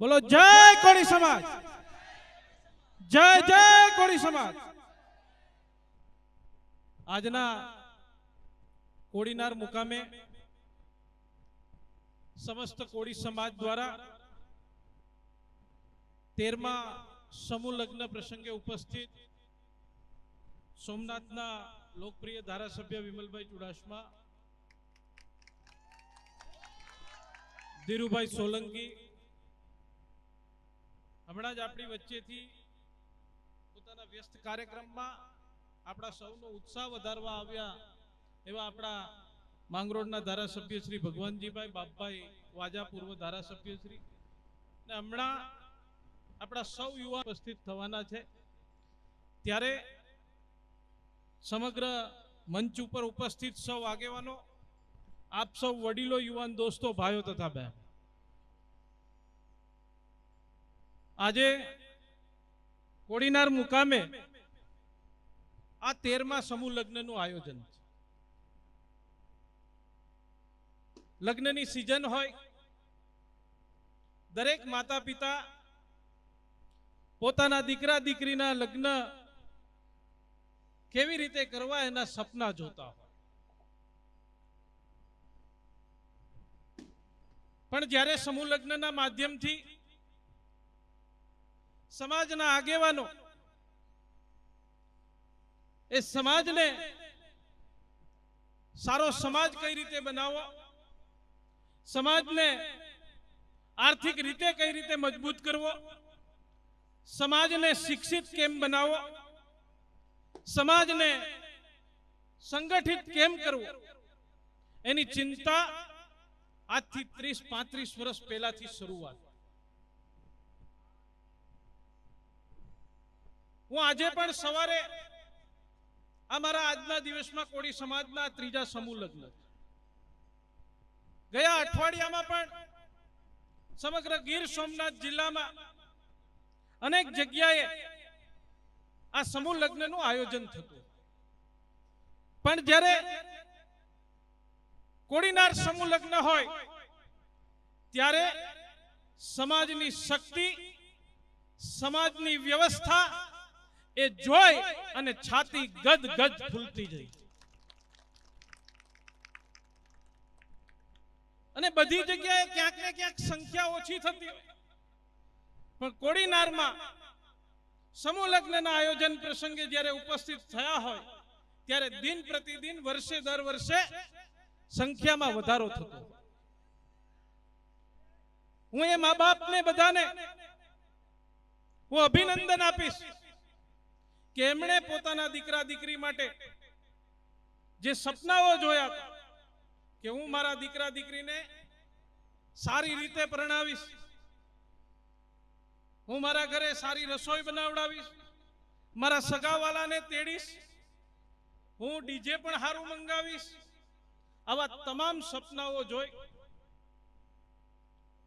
બોલો, જય કોળી સમાજ! જય જય કોળી સમાજ! આજના કોળીનાર મુકામે સમસ્ત કોળી સમાજ દ્વારા તેરમા સમૂહ લગ્ન પ્રસંગે ઉપસ્થિત સોમનાથના લોકપ્રિય ધારાસભ્ય વિમલભાઈ ચુડાસમા, ધીરુભાઈ સોલંકી હમણાં જ આપણી વચ્ચેથી પોતાના વ્યસ્ત કાર્યક્રમમાં આપણા સૌનો ઉત્સાહ વધારવા આવ્યા એવા આપણા માંગરોળના ધારાસભ્ય શ્રી ભગવાનજીભાઈ, બાપભાઈ વાજા પૂર્વ ધારાસભ્ય શ્રી. ને હમણાં આપણા સૌ યુવા ઉપસ્થિત થવાના છે. ત્યારે સમગ્ર મંચ ઉપર ઉપસ્થિત સૌ આગેવાનો, આપ સૌ વડીલો, યુવાન દોસ્તો, ભાઈઓ તથા બહેન. આજે કોડીનાર મુકામે આ તેરમા સમૂહ લગ્નનું આયોજન છે. લગ્નની સિઝન હોય, દરેક માતા પિતા પોતાના દીકરા દીકરીના લગ્ન કેવી રીતે કરવા એના સપના જોતા હોય. પણ જ્યારે સમૂહ લગ્નના માધ્યમથી સમાજના આગેવાનો. એ સમાજને સારો સમાજ કઈ રીતે બનાવવો? સમાજને આર્થિક રીતે કઈ રીતે મજબૂત કરવો? સમાજને શિક્ષિત કેમ બનાવવો? સમાજને સંગઠિત કેમ કરવો? એની ચિંતા આજથી ત્રીસ પાંત્રીસ વર્ષ પહેલાથી શરૂઆત. હું આજે પણ સવારે અમારા આજના દિવસમાં કોળી સમાજના ત્રીજા સમૂહ લગ્ન ગયા અઠવાડિયામાં પણ સમગ્ર ગીર સોમનાથ જિલ્લામાં અનેક જગ્યાએ આ સમૂહ લગ્નનું આયોજન થતું. પણ જ્યારે કોડીનાર સમૂહ લગ્ન હોય ત્યારે સમાજની શક્તિ સમાજની વ્યવસ્થા એ જોઈ અને છાતી ગદ ગદ ફૂલતી જઈ. અને બધી જગ્યાએ ક્યાંક ને ક્યાંક સંખ્યા ઓછી થતી પણ કોડીનારમાં સમૂહ લગ્નના આયોજન પ્રસંગે જ્યારે ઉપસ્થિત થયા હોય, ત્યારે દિન પ્રતિદિન વર્ષે દર વર્ષે સંખ્યામાં વધારો થતો હું એ મા બાપને બધાને હું અભિનંદન આપીશ. કે એમણે પોતાના દીકરા દીકરી માટે જે સપનાઓ જોયા કે હું મારા દીકરા દીકરીને સારી રીતે પરણાવીશ, હું મારા ઘરે સારી રસોઈ બનાવડાવીશ, મારા સગાવાલાને તેડીશ, હું ડીજે પણ સારું મંગાવીશ, આવા તમામ સપનાઓ જોઈ.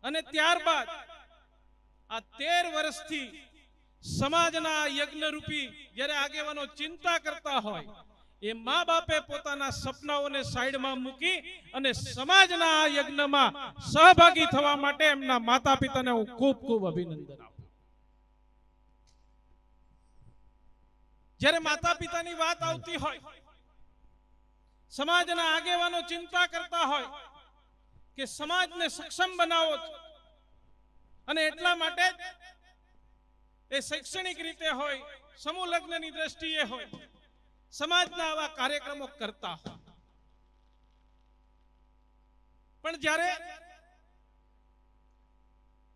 અને ત્યારબાદ આ તેર વર્ષથી સમાજના યજ્ઞરૂપી જ્યારે આગેવાનો ચિંતા કરતા હોય, એ મા બાપે પોતાના સપનાઓને સાઈડમાં મૂકી અને સમાજના આ યજ્ઞમાં સહભાગી થવા માટે એમના માતા પિતાને હું ખૂબ ખૂબ અભિનંદન આપું જ્યારે માતા પિતાની વાત આવતી હોય, સમાજના આગેવાનો ચિંતા કરતા હોય કે સમાજને સક્ષમ બનાવો અને એટલા માટે એ શૈક્ષણિક રીતે હોય, સમૂહ લગ્નની દ્રષ્ટિએ હોય, સમાજના આવા કાર્યક્રમો કરતા હોય. પણ જ્યારે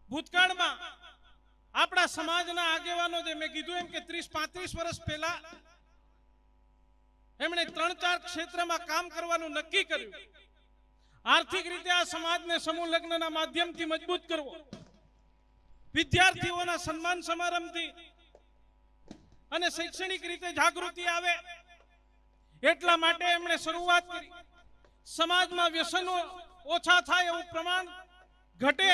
ભૂતકાળમાં આપણા સમાજના આગેવાનો જે મેં કીધું એમ કે ત્રીસ, પાંત્રીસ વર્ષ પહેલા એમણે ત્રણ, ચાર ક્ષેત્રમાં કામ કરવાનું નક્કી કર્યું. આર્થિક રીતે આ સમાજને સમૂહ લગ્નના માધ્યમથી મજબૂત કરવો. વિદ્યાર્થીઓના સન્માન સમારંભથી અને શૈક્ષણિક રીતે જાગૃતિ આવે, એટલા માટે એમણે શરૂઆત કરી. સમાજમાં વ્યસનો ઓછા થાય એવું પ્રમાણ ઘટે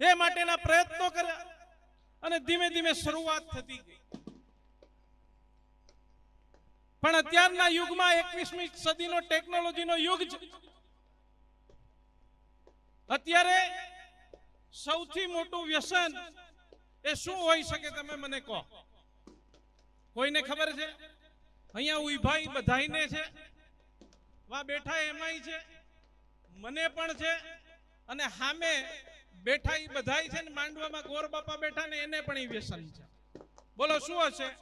એ માટેના પ્રયત્નો કર્યા અને ધીમે ધીમે શરૂઆત થતી ગઈ. પણ અત્યારના યુગમાં એકવીસમી સદીનો ટેકનોલોજીનો યુગ છે. અત્યારે સૌથી મોટું વ્યસન એ શું હોઈ શકે તમે મને કહો? કોઈને ખબર છે? અહીંયા ઉભાઈ બધાઈને છે. વા બેઠા એમાંય છે. મને પણ છે. અને સામે બેઠા ઈ બધાય છે ને માંડવામાં ગોર બાપા બેઠા ને એને પણ એ વ્યસન છે. બોલો, શું હશે?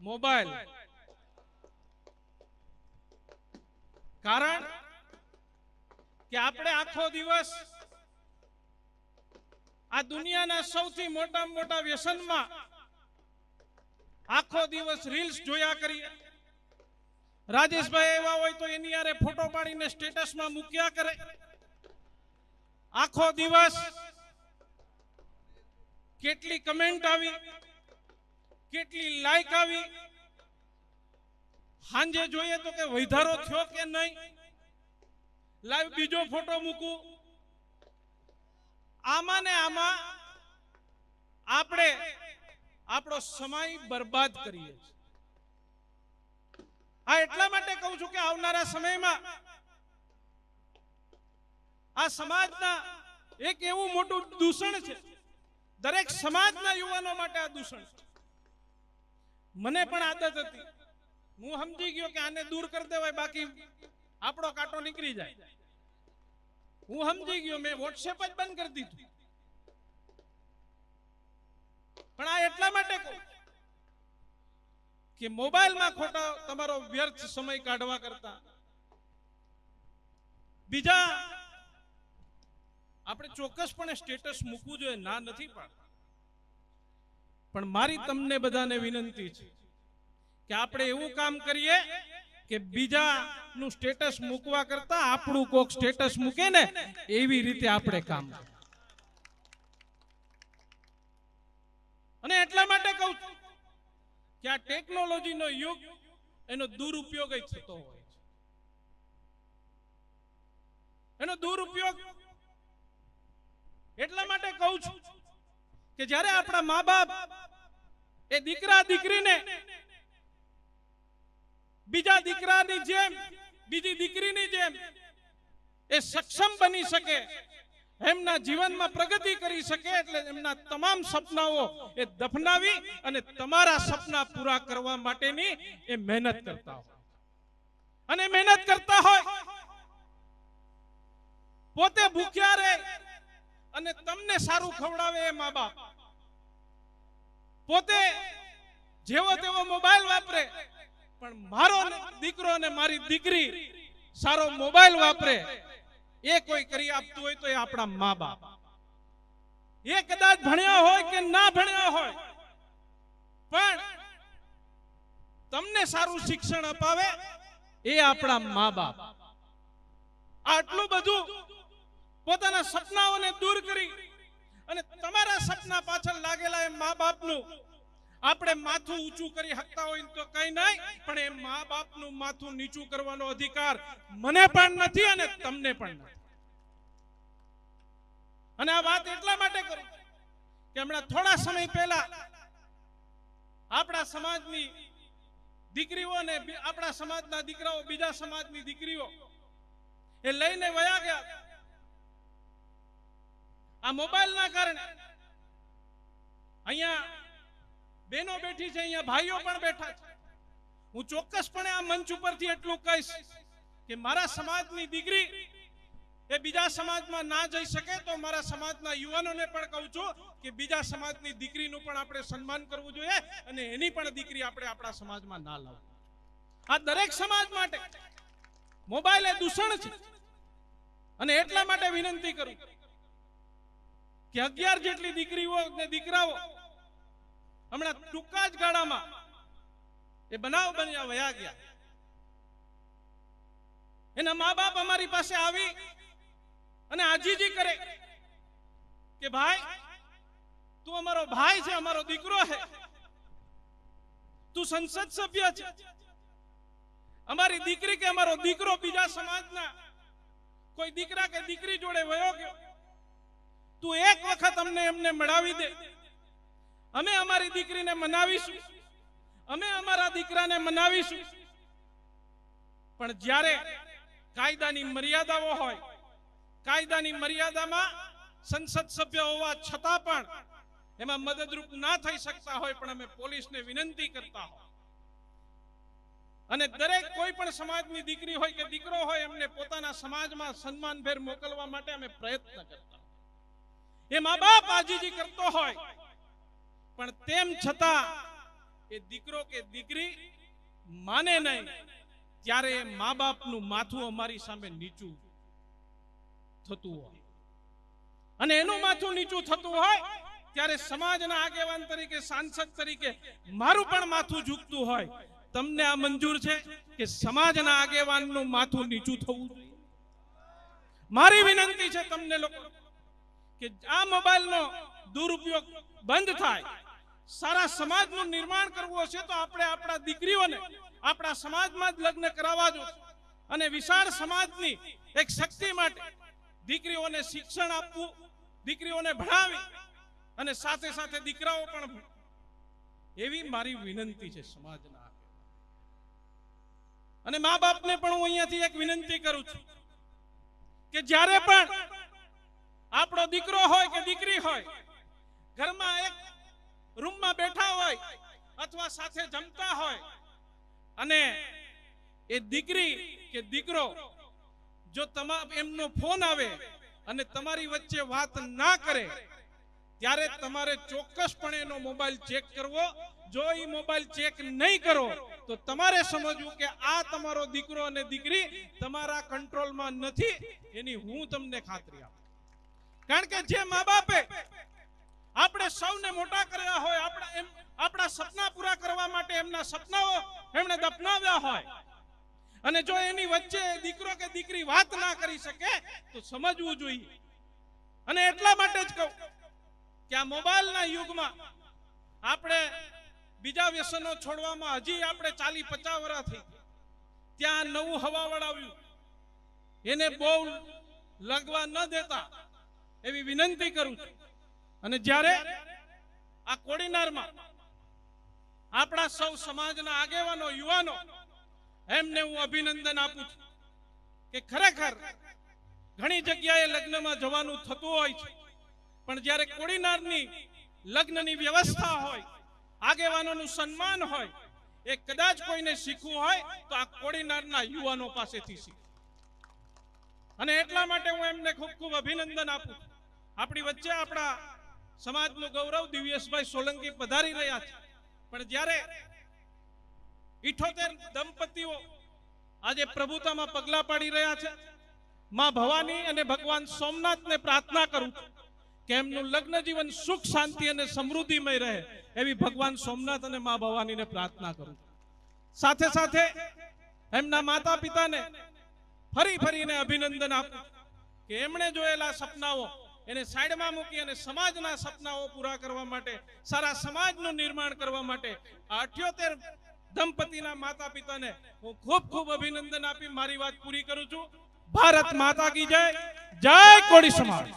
મોબાઈલ. કારણ કે આપણે આખો દિવસ આ દુનિયાના સૌથી મોટા મોટા વ્યસનમાં આખો દિવસ રીલ્સ જોયા કરીએ. રાજેશભાઈ એવા હોય તો એની યારે ફોટો પાડીને સ્ટેટસમાં મૂક્યા કરે. આખો દિવસ કેટલી કમેન્ટ આવી, કેટલી લાઈક આવી. સાંજે જોઈએ તો કે વધારો થયો કે નહીં? લાઈવ બીજો ફોટો મૂકું. આમાં ને આમાં આપણે આપણો સમય બરબાદ કરીએ આ એટલા માટે કહું છું કે આવનારા સમયમાં આ સમાજના એક એવું મોટું દૂષણ છે. દરેક સમાજના યુવાનો માટે આ દૂષણ છે. મને પણ આદત હતી. હું સમજી ગયો કે આને દૂર કરી દેવાય, બાકી આપણો કાંટો નીકળી જાય. હું સમજી ગયો, મેં વોટ્સએપ જ બંધ કરી દીધું. પણ આ એટલા માટે કે મોબાઈલમાં ખોટા તમારો વ્યર્થ સમય કાઢવા કરતા. બીજા, આપણે ચોક્કસપણે સ્ટેટસ મૂકવું જોઈએ, ના નથી પાડતા. પણ મારી તમને બધાને વિનંતી છે કે આપણે એવું કામ કરીએ કે બીજાનું સ્ટેટસ મૂકવા કરતા આપણું કોક સ્ટેટસ મૂકે ને, એવી રીતે આપણે કામ અને એટલા માટે કહું છું કે આ ટેકનોલોજીનો યુગ, એનો દુરુપયોગ થતો હોય છે. એનો દુરુપયોગ એટલા માટે કહું છું કે જ્યારે આપણા મા બાપ એ દીકરા દીકરીને બીજા દીકરાની જેમ, બીજી દીકરીની જેમ એ સક્ષમ બની શકે, એમના જીવનમાં પ્રગતિ કરી શકે એટલે એમના તમામ સપનાઓ એ દફનાવી અને તમારા સપના પૂરા કરવા માટેની એ મહેનત કરતા હોય. અને મહેનત કરતા હોય, પોતે ભૂખ્યા રહે અને તમને સારું ખવડાવે એ મા બાપ. પોતે જેવો તેવો મોબાઈલ વાપરે પણ મારો દીકરો અને મારી દીકરી સારો મોબાઈલ વાપરે, એ કોઈ કરી આપતું હોય તો એ આપણા મા બાપ. એ કદાચ ભણ્યા હોય કે ના ભણ્યા હોય, પણ તમને સારું શિક્ષણ અપાવે એ આપણા મા બાપ. આટલું બધું પોતાના સપનાઓને દૂર કરી અને તમારા સપના પાછળ લાગેલા એ મા બાપનું આપણે માથું ઊંચું કરી શકતા હોય તો કઈ નહીં, પણ એ મા બાપનું માથું નીચું કરવાનો અધિકાર મને પણ નથી અને તમને પણ નથી. અને આ વાત એટલા માટે કરું કે હમણાં થોડા સમય પહેલા આપણા સમાજની દીકરીઓ ને આપણા સમાજના દીકરાઓ, બીજા સમાજની દીકરીઓ એ લઈને વયા ગયા. આ મોબાઈલના કારણે અહીંયા બહેનો બેઠી છે અહીંયા, ભાઈઓ પણ બેઠા છે. હું ચોક્કસપણે આ મંચ ઉપરથી એટલું કહીશ કે મારા સમાજની દીકરી એ બીજા સમાજમાં ના જઈ શકે તો મારા સમાજના યુવાનોને પણ કહું છું કે બીજા સમાજની દીકરીનું પણ આપણે સન્માન કરવું જોઈએ અને એની પણ દીકરી આપણે આપણા સમાજમાં ના લાવવી આ દરેક સમાજ માટે મોબાઈલ એ દૂષણ છે. અને એટલા માટે વિનંતી કરું કે અગિયાર જેટલી દીકરીઓ ને દીકરાઓ હમણાં ટૂંકા જ ગાળામાં એ બનાવ બન્યા વયા ગયા. એના મા બાપ અમારી પાસે આવી અને આજીજી કરે કે, ભાઈ, તું અમારો ભાઈ છે, અમારો દીકરો છે. તું સંસદ સભ્ય છે. અમારી દીકરી કે અમારો દીકરો બીજા સમાજના. કોઈ દીકરા કે દીકરી જોડે વયો ગયો. તું એક વખત અમને એમને મળાવી દે. અમે અમારી દીકરીને મનાવીશું. અમે અમારા દીકરાને મનાવીશું. પણ જ્યારે કાયદાની મર્યાદાઓ હોય, કાયદાની મર્યાદામાં સંસદ સભ્ય હોવા છતાં પણ એમાં મદદરૂપ ના થઈ શકતા હોય પણ અમે પોલીસને વિનંતી કરતા હોય. અને દરેક કોઈ પણ સમાજની દીકરી હોય કે દીકરો હોય, એમને પોતાના સમાજમાં સન્માનભેર મોકલવા માટે અમે પ્રયત્ન કરતા. એ મા બાપ આજીજી કરતો હોય પણ તેમ છતાં એ દીકરો કે દીકરી માને નહીં, ત્યારે મા બાપનું માથું અમારી સામે નીચું થતું હોય. અને એનું માથું નીચું થતું હોય, ત્યારે સમાજના આગેવાન તરીકે, સાંસદ તરીકે મારું પણ માથું ઝૂકતું હોય. તમને આ મંજૂર છે કે સમાજના આગેવાનનું માથું નીચું થવું મારી વિનંતી છે તમને લોકો, કે આ મોબાઈલનો દુરુપયોગ બંધ થાય. સારા સમાજનું નિર્માણ કરવું હશે તો આપણે આપણા દીકરીઓને આપણા સમાજમાં જ લગ્ન કરાવવા જોઈએ અને વિશાળ સમાજની એક શક્તિ માટે દીકરીઓને શિક્ષણ આપવું, દીકરીઓને ભણાવી અને સાથે સાથે દીકરાઓ પણ. એવી મારી વિનંતી છે સમાજના અને મા બાપને પણ હું અહીંયાથી એક વિનંતી કરું છું કે જ્યારે પણ આપણો દીકરો હોય કે દીકરી હોય, ઘરમાં એક રૂમમાં બેઠા હોય અથવા સાથે જમતા હોય. અને એ દીકરી કે દીકરો જો તમામ એમનો ફોન આવે અને તમારી વચ્ચે વાત ના કરે, ત્યારે તમારે ચોક્કસપણે એનો મોબાઈલ ચેક કરવો. જો એ મોબાઈલ ચેક નહીં કરો, તો તમારે સમજવું કે આ તમારો દીકરો અને દીકરી તમારા કંટ્રોલમાં નથી. એની હું તમને ખાતરી આપું. કારણ કે જે મા બાપે આપણે સૌને મોટા કર્યા હોય, આપણા એમ, આપણા સપના પૂરા કરવા માટે એમના સપનાઓ એમણે દફનાવ્યા હોય. અને જો એની વચ્ચે દીકરો કે દીકરી વાત ના કરી શકે, તો સમજવું જોઈએ. અને એટલા માટે જ કહું કે આ મોબાઈલના યુગમાં આપણે બીજા વ્યસનો છોડવામાં હજી આપણે ચાલી પચાસ વર્ષ થઈ ત્યાં નવું હવાવળ આવ્યું. એને બહુ લગવા ન દેતા એવી વિનંતી કરું છું. અને જ્યારે આ કોડીનારમાં આપણા સૌ સમાજના આગેવાનો, યુવાનો, એમને હું અભિનંદન આપું છું કે ખરેખર ઘણી જગ્યાએ લગ્નમાં જવાનું થતું હોય છે પણ જ્યારે કોડીનારની લગ્નની વ્યવસ્થા હોય, આગેવાનોનું સન્માન હોય, એ કદાચ કોઈને શીખવું હોય, તો આ કોડીનારના યુવાનો પાસેથી શીખે અને એટલા માટે હું એમને ખૂબ ખૂબ અભિનંદન આપું. આપણી વચ્ચે આપણા સમાજનું ગૌરવ દિવ્યેશભાઈ સોલંકી પધારી રહ્યા છે. પણ જ્યારે ઇઠોતેર દંપતીઓ આજે પ્રભુતામાં પગલા પાડી રહ્યા છે, માં ભવાની અને ભગવાન સોમનાથને પ્રાર્થના કરું છું કે એમનું લગ્ન જીવન સુખ, શાંતિ અને સમૃદ્ધિમય રહે એવી ભગવાન સોમનાથ અને માં ભવાનીને પ્રાર્થના કરું સાથે સાથે એમના માતા પિતાને ફરી ફરીને અભિનંદન આપું કે એમણે જોયેલા સપનાઓ એને સાઈડમાં મૂકી અને સમાજના સપનાઓ પૂરા કરવા માટે, સારા સમાજનું નિર્માણ કરવા માટે આ અઠ્યોતેર દંપતીના માતા પિતાને હું ખૂબ ખૂબ અભિનંદન આપી, મારી વાત પૂરી કરું છું. ભારત માતા કી જય. જય કોળી સમાજ.